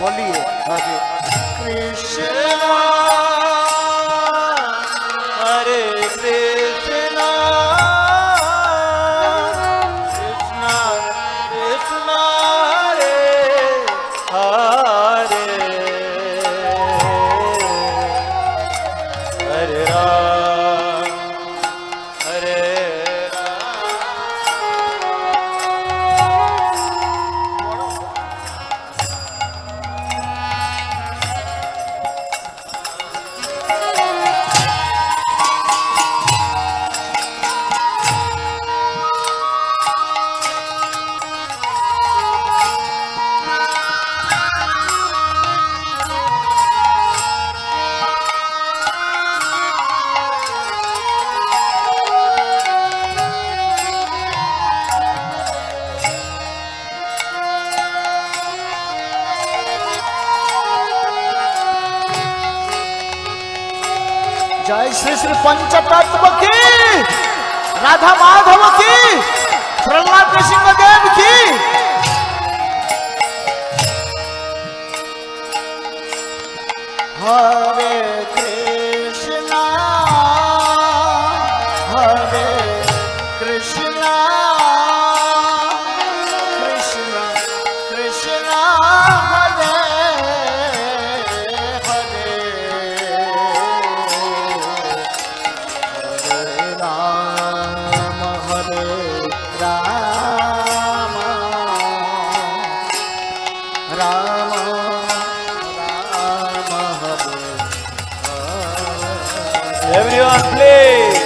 বলিए হরে কৃষ্ণ जय श्री श्री पंच तत्व की राधा माधव की प्रहलाद नृसिंह देव की। हरे Everyone please.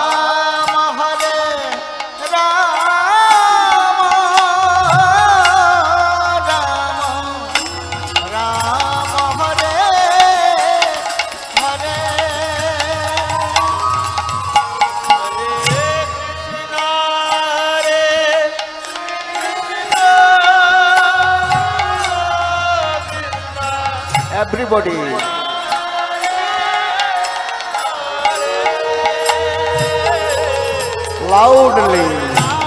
Everybody loudly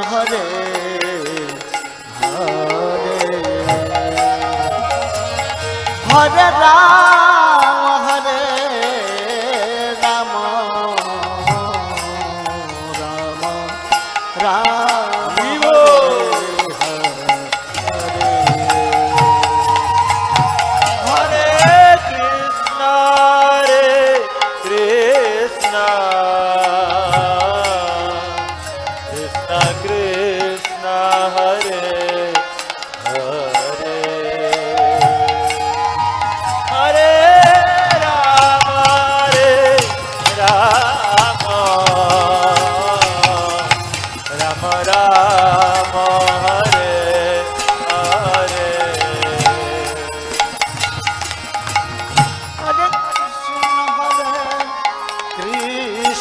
Hare Hare Hare Ram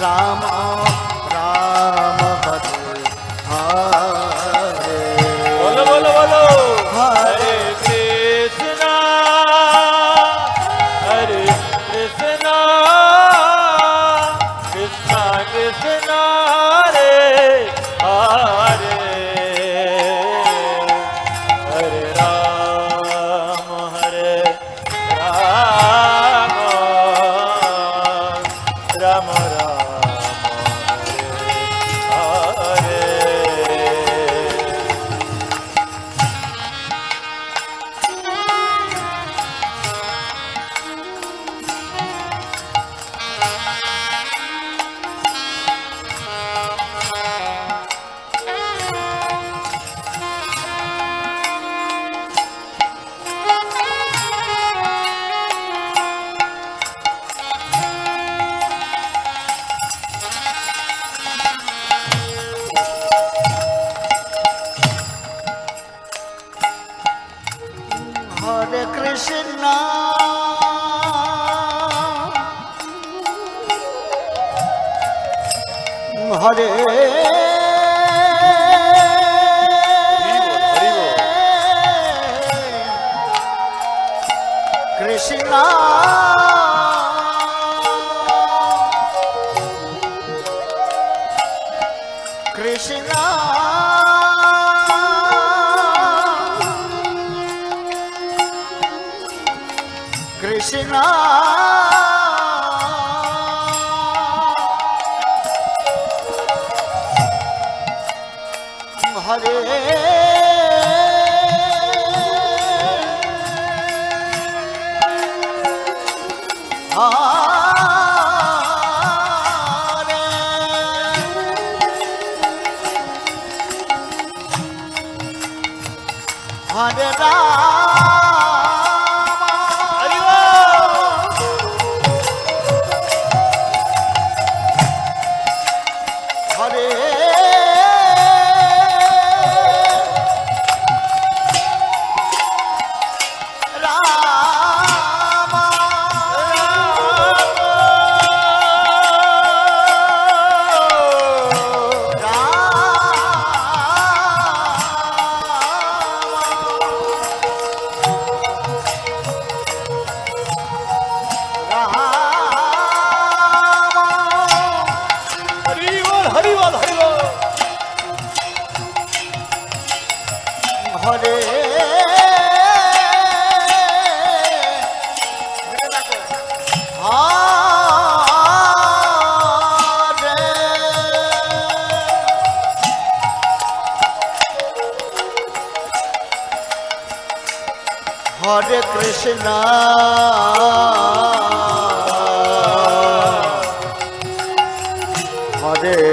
Rama Krishna Hare Hare Krishna. Hare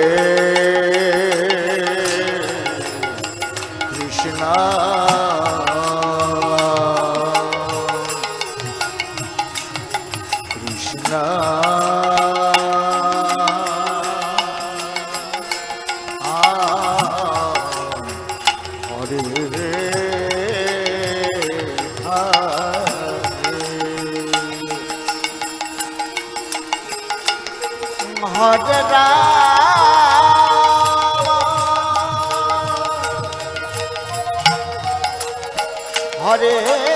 Hare Hare